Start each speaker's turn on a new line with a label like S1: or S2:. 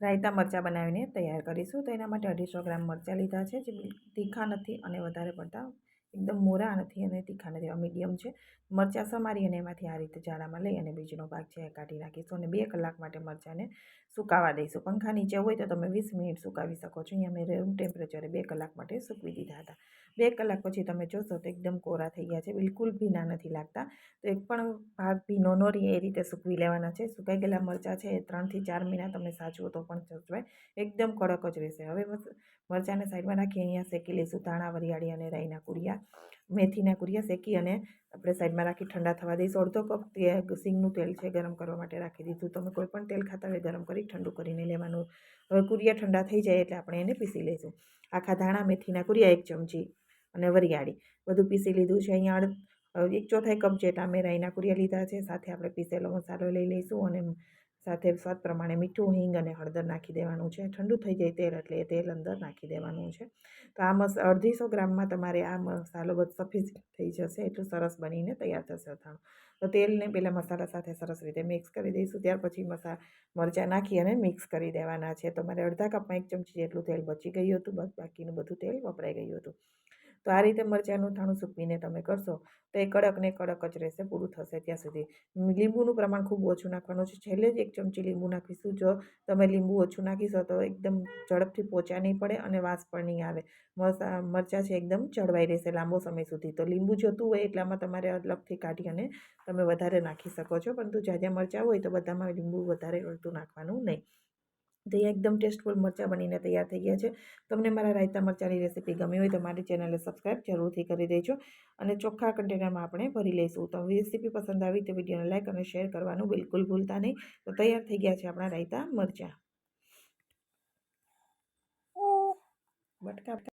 S1: રાયતા મરચાં બનાવીને તૈયાર કરીશું. તો એના માટે અઢીસો ગ્રામ મરચાં લીધા છે, જે તીખા નથી અને વધારે પડતા એકદમ મોરા નથી અને તીખા નથી એવા મીડિયમ છે. મરચાં સમારી અને એમાંથી આ રીતે જાડામાં લઈ અને બીજનો ભાગ છે એ કાઢી નાખીશું અને બે કલાક માટે મરચાંને સુકાવા દઈશું. પંખા નીચે હોય તો તમે વીસ મિનિટ સુકાવી શકો છો. અહીંયા મેં રૂમ ટેમ્પરેચરે બે કલાક માટે સૂકવી દીધા હતા. બે કલાક પછી તમે જોશો તો એકદમ કોરા થઈ ગયા છે. બિલકુલ ભીના નથી લાગતા. તો એક પણ ભાગ ભીનો ન રહે એ રીતે સૂકવી લેવાના છે. સુકાઈ ગયેલા મરચાં છે એ ત્રણથી ચાર મહિના તમે સાચવો તો પણ સચવાય. એકદમ કડક જ રહેશે. હવે મરચાંને સાઈડમાં રાખી અહીંયા શેકી લઈશું, ધાણા, વરિયાળી અને રાઈના કુરિયા. મેથીના કુરિયા શેકી અને આપણે સાઈડમાં રાખી ઠંડા થવા દઈશું. અડધો કપ સિંગનું તેલ છે ગરમ કરવા માટે રાખી દીધું. તમે કોઈ પણ તેલ ખાતા હોય ગરમ કરી ઠંડુ કરીને લેવાનું. હવે કુરિયા ઠંડા થઈ જાય એટલે આપણે એને પીસી લઈશું. આખા ધાણા, મેથીના કુરિયા એક ચમચી અને વરિયાળી. બધું પીસી લીધું છે. અહીંયા એક ચોથાઈ કપ જેટલા મેં રાઈના કુરિયા લીધા છે. સાથે આપણે પીસેલો મસાલો લઈ લઈશું અને સાથે સ્વાદ પ્રમાણે મીઠું, હિંગ અને હળદર નાખી દેવાનું છે. ઠંડુ થઈ જાય તેલ એટલે એ તેલ અંદર નાખી દેવાનું છે. તો આ મસ, અડધીસો ગ્રામમાં તમારે આ મસાલો બધો સફિશિયન્ટ થઈ જશે, એટલું સરસ બનીને તૈયાર થશે અથાણું. તો તેલને પહેલાં મસાલા સાથે સરસ રીતે મિક્સ કરી દઈશું. ત્યાર પછી મસા, મરચાં નાખી અને મિક્સ કરી દેવાના છે. તમારે અડધા કપમાં એક ચમચી જેટલું તેલ બચી ગયું હતું. બસ બાકીનું બધું તેલ વપરાઈ ગયું હતું. તો આ રીતે મરચાંનું થાણું સૂકવીને તમે કરશો, તો એ કડક ને કડક જ રહેશે, પૂરું થશે ત્યાં સુધી. લીંબુનું પ્રમાણ ખૂબ ઓછું નાખવાનું છે. છેલ્લે જ એક ચમચી લીંબુ નાખીશું. જો તમે લીંબુ ઓછું નાખીશો તો એકદમ ઝડપથી પોચા નહીં પડે અને વાસ પણ નહીં આવે. મરચાં છે એકદમ ચડવાઈ રહેશે લાંબો સમય સુધી. તો લીંબુ જોતું હોય એટલામાં તમારે અલગથી કાઢી અને તમે વધારે નાખી શકો છો. પરંતુ જ્યાં જ્યાં મરચાં હોય તો બધામાં લીંબુ વધારે પડતું નાખવાનું નહીં. તો એકદમ ટેસ્ટફુલ મરચાં બનીને તૈયાર થઈ ગયા છે. તમને મારા રાયતા મરચાંની રેસીપી ગમી હોય તો મારી ચેનલને સબસ્ક્રાઈબ જરૂરથી કરી દેજો અને ચોખ્ખા કન્ટેનરમાં આપણે ભરી લઈશું. તો રેસીપી પસંદ આવી તો વિડીયોને લાઇક અને શેર કરવાનું બિલકુલ ભૂલતા નહીં. તો તૈયાર થઈ ગયા છે આપણા રાયતા મરચાં. બટકા